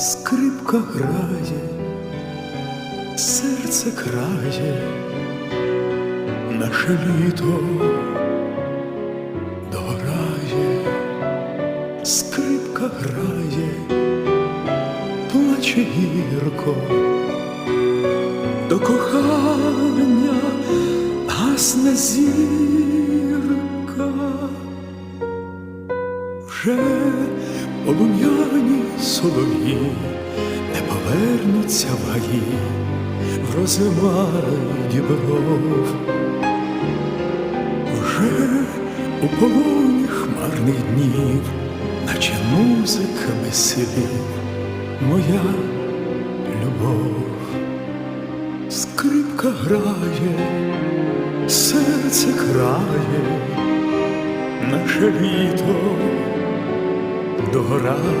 скрипка грає, серце крає, наше літо догорає, скрипка грає, плаче гірко, до кохання гасне зірка. Вже полум'яні солов'ї не повернуться в гаї в розимаді бров. Вже у полоні хмарних днів, наче музиками слів, моя любов, скрипка грає, серце крає наше літо догора.